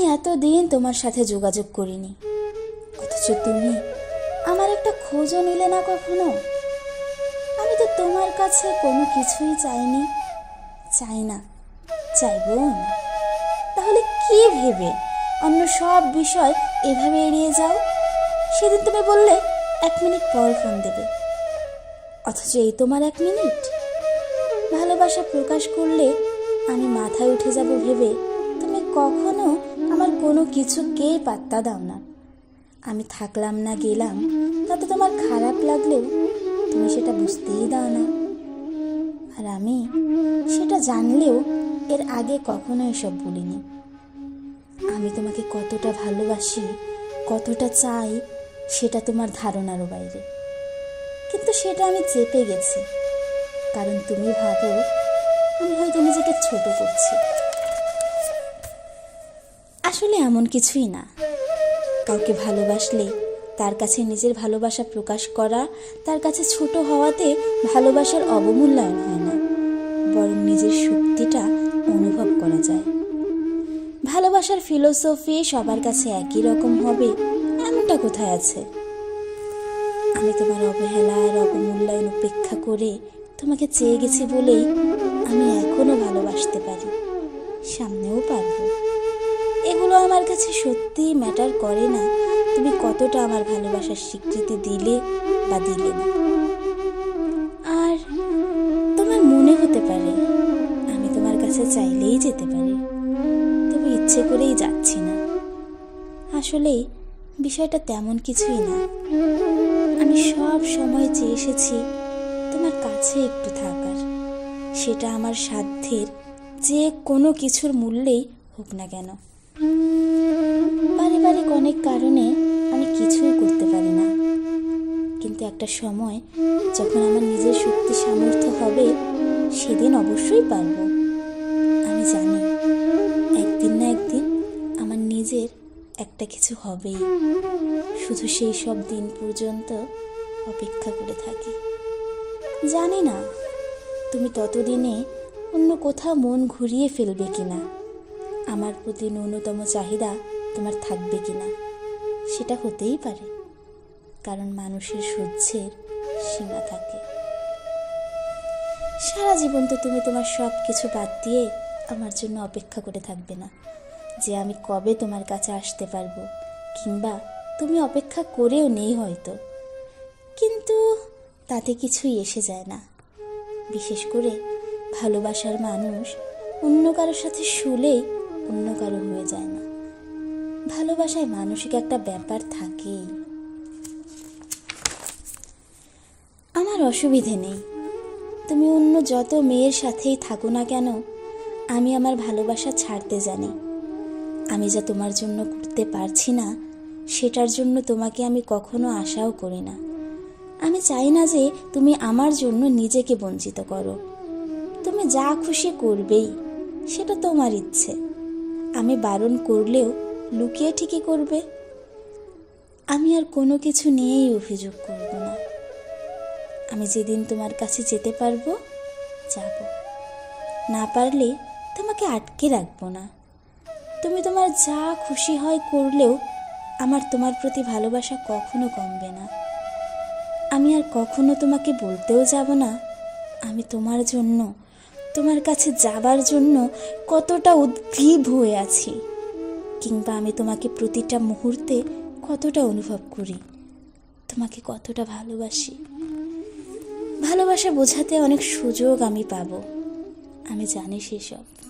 আমি এতদিন তোমার সাথে যোগাযোগ করিনি। অথচ তুমি আমার একটা খোঁজও নিলে না কখনো। আমি তো তোমার কাছে কোনো কিছুই চাইনি। চাই না, চাইবও না। তাহলে কি ভেবে অন্য সব বিষয় এভাবে এড়িয়ে যাও? সেদিন তুমি বললে, এক মিনিট পর ফোন দেবে। অথচ এই তোমার এক মিনিট। ভালোবাসা প্রকাশ করলে আমি মাথায় উঠে যাব ভেবে তুমি কখনো কোনো কিছুকেই পাত্তা দাও না। আমি থাকলাম না, গেলাম। তাতে তোমার খারাপ লাগলেও তুমি সেটা বুঝতেই দাও না। আর আমি সেটা জানলেও এর আগে কখনো এসব বলিনি। আমি তোমাকে কতটা ভালোবাসি, কতটা চাই, সেটা তোমার ধারণারও বাইরে। কিন্তু সেটা আমি চেপে গেছি। কারণ তুমি ভাবো, আমি হয়তো নিজেকে ছোট করছি। আসলে এমন কিছুই না। কাউকে ভালোবাসলে তার কাছে নিজের ভালোবাসা প্রকাশ করা, তার কাছে ছোট হওয়াতে ভালোবাসার অবমূল্যায়ন হয় না, বরং নিজের শক্তিটা অনুভব করা যায়। ভালোবাসার ফিলোসফি সবার কাছে একই রকম হবে, এমনটা কোথায় আছে? আমি তোমার অবহেলা আর অবমূল্যায়ন উপেক্ষা করে তোমাকে চেয়ে গেছি বলেই আমি এখনও ভালোবাসতে পারি, সামনেও পারব। এগুলো আমার কাছে সত্যিই ম্যাটার করে না। তুমি কতটা আমার ভালোবাসার স্বীকৃতি দিলে বা দিলে না। আর তোমার মনে হতে পারে, আমি তোমার কাছে চাইলেই যেতে পারি। তবে ইচ্ছে করেই যাচ্ছি না। আসলে বিষয়টা তেমন কিছুই না। আমি সব সময় চেয়ে এসেছি তোমার কাছে একটু থাকার। সেটা আমার সাধ্যের যে কোনো কিছুর মূল্যেই হোক না কেন। পারিবারিক অনেক কারণে আমি কিছুই করতে পারি না। কিন্তু একটা সময় যখন আমার নিজের শক্তি সামর্থ্য হবে, সেদিন অবশ্যই পারব। আমি জানি, একদিন না একদিন আমার নিজের একটা কিছু হবেই। শুধু সেই সব দিন পর্যন্ত অপেক্ষা করে থাকি। জানি না, তুমি ততদিনে অন্য কোথাও মন ঘুরিয়ে ফেলবে কিনা। আমার প্রতি ন্যূনতম চাহিদা তোমার থাকবে কিনা? সেটা হতেই পারে, কারণ মানুষের সহ্যের সীমা থাকে। সারা জীবন তো তুমি তোমার সব কিছু বাদ দিয়ে আমার জন্য অপেক্ষা করে থাকবে না, যে আমি কবে তোমার কাছে আসতে পারব, কিংবা তুমি অপেক্ষা করেও নেই হয়তো। কিন্তু তাতে কিছুই এসে যায় না। বিশেষ করে ভালোবাসার মানুষ অন্য কারোর সাথে শুলেই অন্য কারও হয়ে যায় না। ভালোবাসায় মানসিক একটা ব্যাপার থাকেই। আমার অসুবিধে নেই। তুমি অন্য যত মেয়ের সাথেই থাকো না কেন, আমি আমার ভালোবাসা ছাড়তে জানি। আমি যা তোমার জন্য করতে পারছি না, সেটার জন্য তোমাকে আমি কখনো আশাও করি না। আমি চাই না যে তুমি আমার জন্য নিজেকে বঞ্চিত করো। তুমি যা খুশি করবেই, সেটা তোমার ইচ্ছে। আমি বারণ করলেও লুকিয়ে ঠিকই করবে। আমি আর কোনো কিছু নিয়েই অভিযোগ করব না। আমি যেদিন তোমার কাছে যেতে পারব, যাব। না পারলে তোমাকে আটকে রাখব না। তুমি তোমার যা খুশি হয় করলেও আমার তোমার প্রতি ভালোবাসা কখনো কমবে না। আমি আর কখনো তোমাকে বলতেও যাব না। আমি তোমার জন্য তোমার কাছে যাবার জন্য কতটা উদ্গ্রীব হয়ে আছি। কিংবা আমি তোমাকে প্রতিটা মুহূর্তে কতটা অনুভব করি, তোমাকে কতটা ভালোবাসি। ভালোবাসা বোঝাতে অনেক সুযোগ আমি পাবো। আমি জানি সেসব।